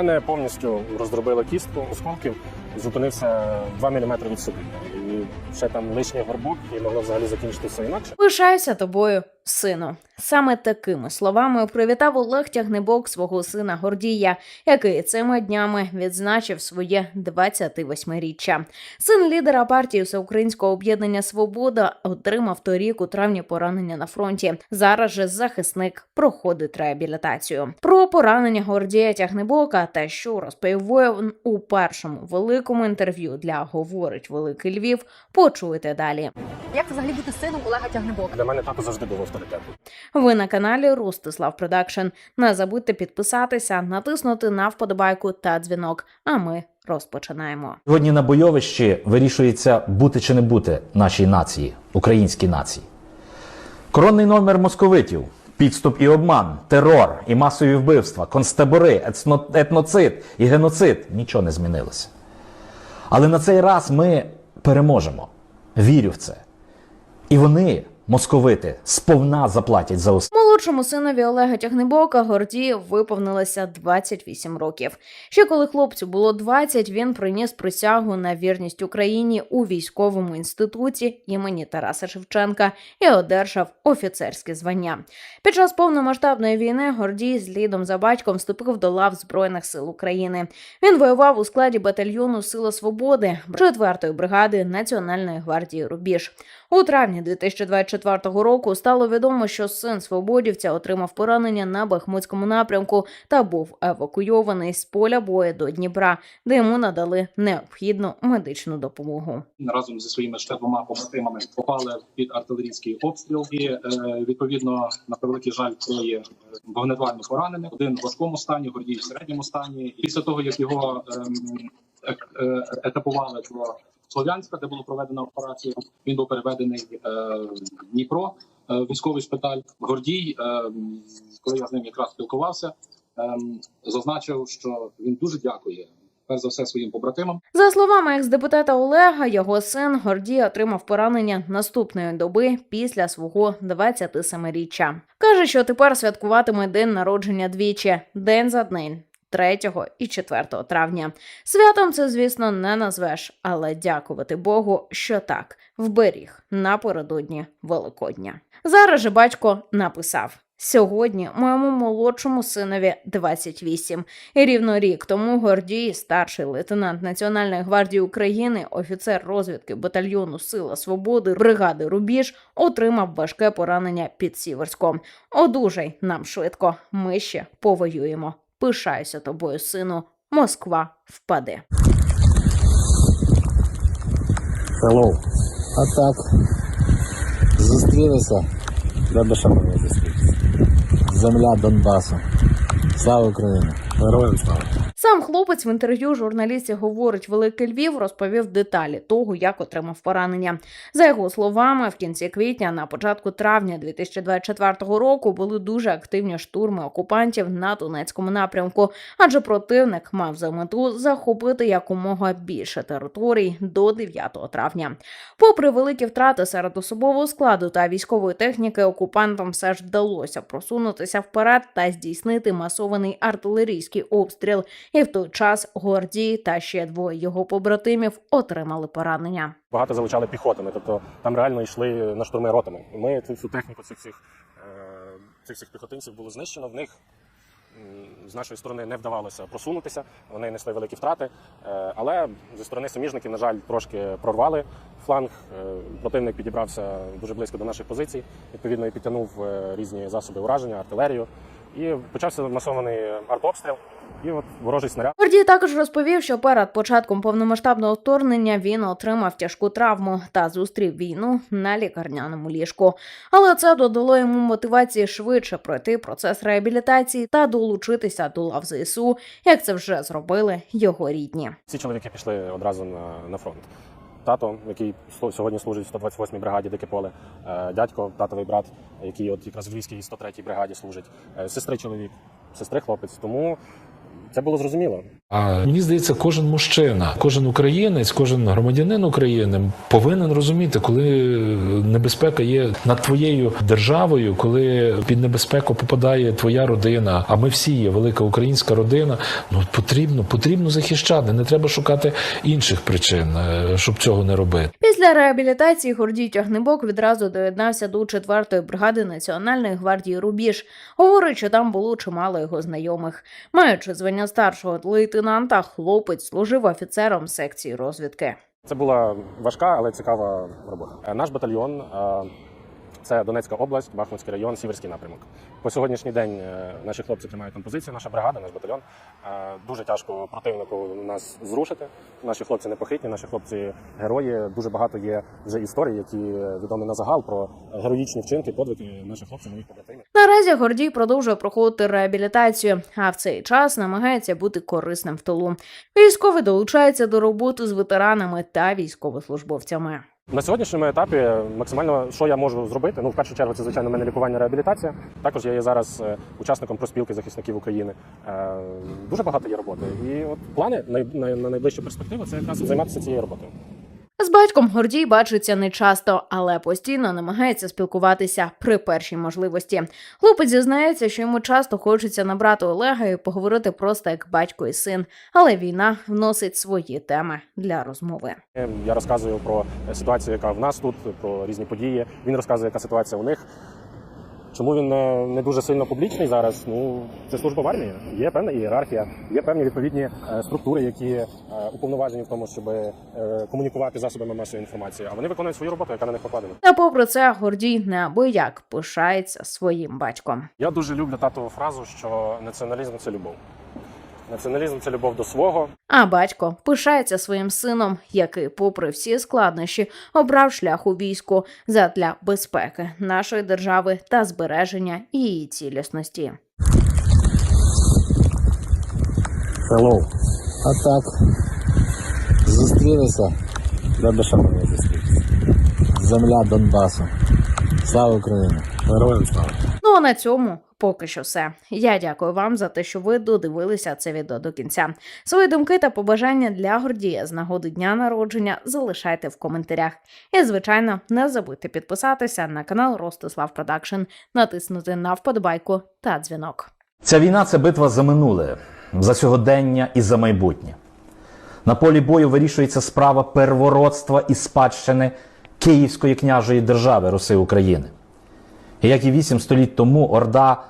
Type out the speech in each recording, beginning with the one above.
Мене повністю роздробило кістку осколків, зупинився 2 мм від собі. І ще там лишній горбок, і могло взагалі закінчитися інакше. Пишаюся тобою, сину. Саме такими словами привітав Олег Тягнебок свого сина Гордія, який цими днями відзначив своє 28-річчя. Син лідера партії Всеукраїнського об'єднання Свобода отримав торік у травні поранення на фронті. Зараз же захисник проходить реабілітацію. Про поранення Гордія Тягнебока та що розповів у першому великому інтерв'ю для говорить Великий Львів. Почуєте далі. Як це взагалі бути сином Олега Тягнебока? Для мене тато завжди був авторитетом. Ви на каналі Ростислав Продакшн. Не забудьте підписатися, натиснути на вподобайку та дзвінок. А ми розпочинаємо. Сьогодні на бойовищі вирішується бути чи не бути нашій нації, українській нації. Коронний номер московитів, підступ і обман, терор і масові вбивства, концтабори, ецно- етноцид і геноцид нічого не змінилося. Але на цей раз ми переможемо. Вірю в це. І вони, московити, сповна заплатять за усе. Молодшому синові Олега Тягнебока Гордію виповнилося 28 років. Ще коли хлопцю було 20, він приніс присягу на вірність Україні у військовому інституті імені Тараса Шевченка і одержав офіцерське звання. Під час повномасштабної війни Гордій з лідом за батьком вступив до лав Збройних сил України. Він воював у складі батальйону Сила Свободи 4-ї бригади Національної гвардії Рубіж. У травні 2024 року стало відомо, що син свободівця отримав поранення на Бахмутському напрямку та був евакуйований з поля бою до Дніпра, де йому надали необхідну медичну допомогу. разом зі своїми ще двома побратимами попали під артилерійський обстріл. І е, відповідно на превеликий жаль троє вогнепально поранених. Один в важкому стані, гордій в середньому стані. Після того як його ем, е, етапували до Слов'янська, де було проведено операцію, він був переведений е, в Дніпро, е, військовий шпиталь. Гордій, е, коли я з ним якраз спілкувався, ем, зазначив, що він дуже дякує перш за все своїм побратимам. За словами екс-депутата Олега, його син Гордій отримав поранення наступної доби після свого 27-річчя. Каже, що тепер святкуватиме день народження двічі, день за день. 3 і 4 травня. Святом це, звісно, не назвеш, але дякувати Богу, що так вберіг напередодні Великодня. Зараз же батько написав: сьогодні моєму молодшому синові 28. І рівно рік тому Гордій, старший лейтенант Національної гвардії України, офіцер розвідки батальйону Сила Свободи бригади Рубіж, отримав важке поранення під Сіверськом. Одужай нам швидко. Ми ще повоюємо. Пишаюся тобою, сину. Москва впаде. Hello. А так. Зустрілися. Ще могли зустрітися? Земля Донбасу. Слава Україні! Героям слава! Сам хлопець в інтерв'ю журналістів говорить Великий Львів розповів деталі того, як отримав поранення. За його словами, в кінці квітня, на початку травня 2024 року були дуже активні штурми окупантів на Донецькому напрямку, адже противник мав за мету захопити якомога більше територій до 9 травня. Попри великі втрати серед особового складу та військової техніки, окупантам все ж вдалося просунутися вперед та здійснити масований артилерійський обстріл. І в той час Гордій та ще двоє його побратимів отримали поранення. Багато залучали піхотами, тобто там реально йшли на штурми ротами. Ми цю техніку цих е, цих всіх піхотинців було знищено. В них з нашої сторони не вдавалося просунутися, вони несли великі втрати. Е, Але зі сторони суміжників, на жаль, трошки прорвали фланг. Е, Противник підібрався дуже близько до наших позицій. Відповідно, і підтягнув різні засоби ураження, артилерію. І почався масований артобстріл. І от ворожий снаряд. Гордій також розповів, що перед початком повномасштабного вторгнення він отримав тяжку травму та зустрів війну на лікарняному ліжку. Але це додало йому мотивації швидше пройти процес реабілітації та долучитися до лав ЗСУ, як це вже зробили його рідні. Ці чоловіки пішли одразу на, на фронт. Тато, який сьогодні служить в 128-й бригаді Дике поле, е, дядько, татовий брат, який от якраз в Львівській 103-й бригаді служить, е, сестри чоловік, сестри хлопець. Тому це було зрозуміло. А мені здається, кожен мужчина, кожен українець, кожен громадянин України повинен розуміти, коли небезпека є над твоєю державою, коли під небезпеку попадає твоя родина. А ми всі є велика українська родина. Ну потрібно, потрібно захищати. Не треба шукати інших причин, е, щоб цього не робити. Після реабілітації Гордій Тягнебок відразу доєднався до 4-ї бригади Національної гвардії Рубіж. Говорить, що там було чимало його знайомих. Маючи звання старшого лейтенанта, хлопець служив офіцером секції розвідки. Це була важка, але цікава робота. Е, Наш батальйон е, це Донецька область, Бахмутський район, Сіверський напрямок. По сьогоднішній день е, наші хлопці тримають там позиції, наша бригада, наш батальйон. Е, Дуже тяжко противнику нас зрушити. Наші хлопці непохитні, наші хлопці герої. Дуже багато є вже історій, які відомі на загал про героїчні вчинки, подвиги наших хлопців, моїх побратимів. Наразі Гордій продовжує проходити реабілітацію, а в цей час намагається бути корисним в тилу. Військовий долучається до роботи з ветеранами та військовослужбовцями. На сьогоднішньому етапі максимально що я можу зробити. Ну, в першу чергу, це звичайно мене лікування реабілітація. Також я є зараз е, учасником проспілки захисників України. Е, Дуже багато є роботи. І от плани на найближчу перспективу це якраз займатися цією роботою. Батьком Гордій бачиться не часто, але постійно намагається спілкуватися при першій можливості. Хлопець зізнається, що йому часто хочеться набрати Олега і поговорити просто як батько і син, але війна вносить свої теми для розмови. Я розказую про ситуацію, яка в нас тут, про різні події. Він розказує, яка ситуація у них. Чому він не, не дуже сильно публічний зараз? Ну, це служба в армії. Є певна ієрархія, є певні відповідні е, структури, які е, уповноважені в тому, щоб е, комунікувати засобами масової інформації. А вони виконують свою роботу, яка на них покладена. Та попри це, Гордій неабияк пишається своїм батьком. Я дуже люблю татову фразу, що націоналізм це любов. Націоналізм це любов до свого. А батько пишається своїм сином, який, попри всі складнощі, обрав шлях у війську задля безпеки нашої держави та збереження її цілісності. Hello. А так. Зустрілися. Де могли зустрітися? Земля Донбасу. Слава Україні! Героям слава! Ну а на цьому поки що все. Я дякую вам за те, що ви додивилися це відео до кінця. Свої думки та побажання для Гордія з нагоди дня народження залишайте в коментарях. І, звичайно, не забудьте підписатися на канал Ростислав Продакшн, натиснути на вподобайку та дзвінок. Ця війна це битва за минуле, за сьогодення і за майбутнє. На полі бою вирішується справа первородства і спадщини Київської княжої держави Руси України. Як і вісім століть тому Орда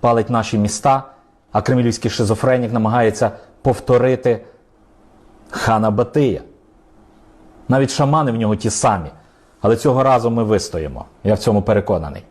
палить наші міста, а кремлівський шизофренік намагається повторити хана Батия. Навіть шамани в нього ті самі. Але цього разу ми вистоїмо. Я в цьому переконаний.